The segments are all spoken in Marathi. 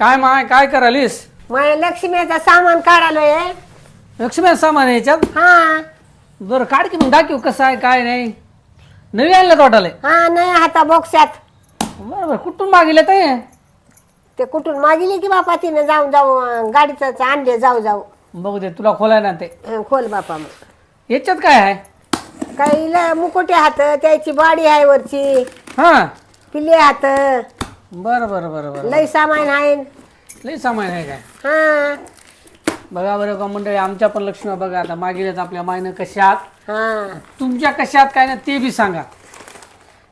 काय माय काय करालीस माझ्या लक्ष्मीचं सामान काढालोय लक्ष्मी सामान आहे याच्यात? हा. बरं काढ की मग दाखव कसं आहे काय नाही. नवी आणलं तोटाले हा नाही हाता बॉक्सात बरं बरं कुठून मागितलं ते ते कुठून मागितले की बापा तिने जाऊन जाऊ अं, गाडीच आणले जाऊ जाऊ. बघू दे तुला खोलाय ना ते हं, खोल बापा मग. याच्यात काय आहे? काही ल- मुकुटे हात त्याची बाडी आहे वरची. हा. पिल्ले हात. बरं बरं बरं बरं लय सामान आहे. लई सामान आहे काय? हा. बघा बरं का मंडळी आमच्या पण लक्ष्मी बघा आता मागेल्यात आपल्या मायनं कशात? हा. तुमच्या कशात काय ना ते बी सांगा.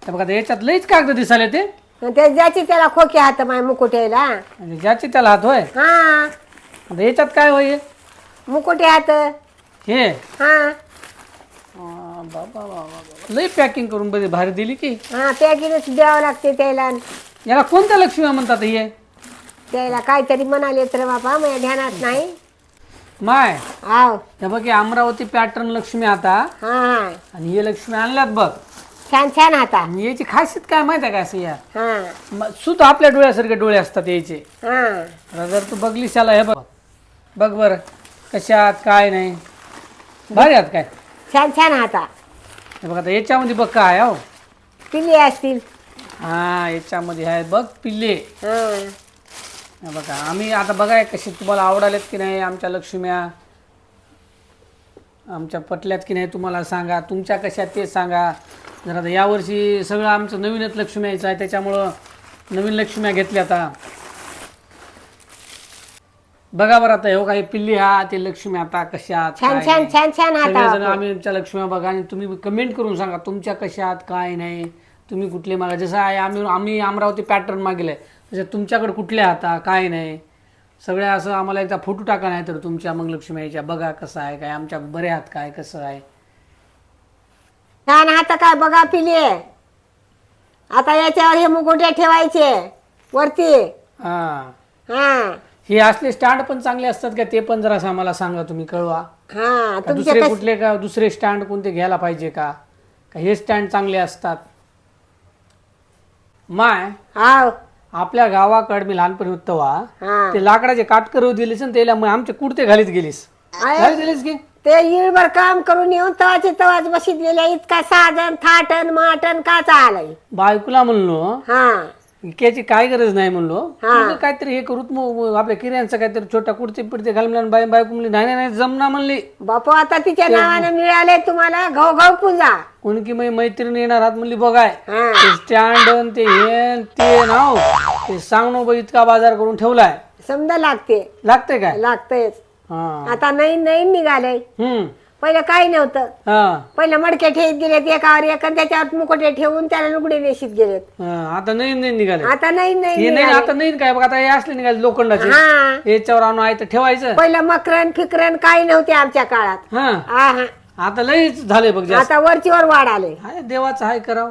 तर बघा आता याच्यात लईच कागद दिसाले ते. आणि ते ज्याची त्याला खोके हात माय मुकुटेला म्हणजे ज्याचे त्याला हात होय? हा. आता याच्यात काय होय? मुकुटे हात. हे? हा. आ, बाबा बाबा बाबा. लई पॅकिंग करून बरी भारी दिली की. हा पॅकिंगच द्यावं लागते त्याला. याला कोणत्या लक्ष्मी म्हणतात हे? त्याला काहीतरी म्हणाले तर बापा माझ्या ध्यानात नाही. माय आव. हे बघ हे अमरावती पॅटर्न लक्ष्मी आता. हा आणि हे लक्ष्मी आणल्यात बघ. छान छान आणि याची खासियत काय माहिती आहे का असं या? हा. म- सुद्धा आपल्या डोळ्यासारखे डोळे असतात याचे. हा. आता जर तू बघलीस याला हे बघ. बघ बरं कशात काय नाही. भारी आहात काय? छान छान हाता हे बघ आता याच्यामध्ये बघ काय हो. पिल्ले असतील. हा याच्यामध्ये आहे. बघ पिल्ले. हा हे बघा आम्ही आता बघाय कशी तुम्हाला आवडालेत की नाही आमच्या लक्ष्म्या? आमच्या पटल्यात की नाही तुम्हाला सांगा. तुमच्या कशा ते सांगा. जर आता यावर्षी सगळं आमचं नवीनच लक्ष्मी यायचं आहे त्याच्यामुळं नवीन लक्ष्म्या घेतल्या आता. बघा बरं आता हे काही पिल्ली हा ते लक्ष्मी आता कशात छान काय छान नाही. छान छान सगळेजण. आम्ही आमच्या लक्ष्म्या बघा आणि तुम्ही कमेंट करून सांगा तुमच्या कशात काय नाही. तुम्ही कुठले मागा जसं आहे आम्ही आम्ही अमरावती पॅटर्न मागेल आहे. तुमच्याकडे कुठले आता? काय नाही. सगळ्या असं आम्हाला एकदा फोटो टाका नाही तर तुमच्या मग लक्ष्मी यायच्या बघा कसं आहे काय आमच्या बरे आहात काय कसं आहे. छान हात काय बघा पिल्ले आता याच्यावर हे मुकुटे ठेवायचे वरती. हां. हा. हे असले स्टँड पण चांगले असतात का? ते पण जरा आम्हाला सांगा तुम्ही कळवा. हा का तुमचे दुसरे कस कुठले का? दुसरे स्टँड कोणते घ्यायला पाहिजे का? का हे स्टँड चांगले असतात? माय हाव. आपल्या गावाकडे मी लहानपणी होतो हा. ते लाकडाचे काटकर दिलीस ना त्याला मग आमचे कुडते घालीत गेलीस. आहे. घालीत गेलीस की? ते इळभर काम करून येऊन तवाचे तवाच बशीत गेल्या. इतका साधन थाटन माटन का चालय? बायकोला म्हणलो हा. इक्याची काय गरज नाही म्हणलो. काहीतरी हे करूत मग आपल्या किऱ्यांचं काहीतरी छोटा कुडते पिडते घाल म्हणून बाई बायको म्हणली नाही नाही, नाही जमना म्हणली. बापू आता तिच्या नावाने मिळाले तुम्हाला घाऊ घाऊ पूजा. कोणी की मग मैत्रीण येणार आहात म्हणली बघाय. हा. ते स्टँड ते हे ते नाव ते सांग नो बाई इतका बाजार करून ठेवलाय. समजा लागते. लागते काय? लागतेच हा. आता नवीन नवीन निघालंय. हम्म. पहिलं काही नव्हतं. हा. पहिलं मडके ठेवत गेलेत एकावर एक आणि त्याच्यावर मुकुटे ठेवून त्याला लुगडे नेशीत गेलेत. हा, आता नवीन नवीन निघाले आता हे नवीन नाही निघाले. आता नवीन काय बघ आता हे असले निघाले लोखंडाचे. हा. याच्यावर आणून आहे तर ठेवायचं. पहिलं मकरन फिकरन काही नव्हते आमच्या काळात. हा. आता लईच झाले बघ जास्त. आता वरचीवर वाढ आले. हाय देवाचं हाय करावं.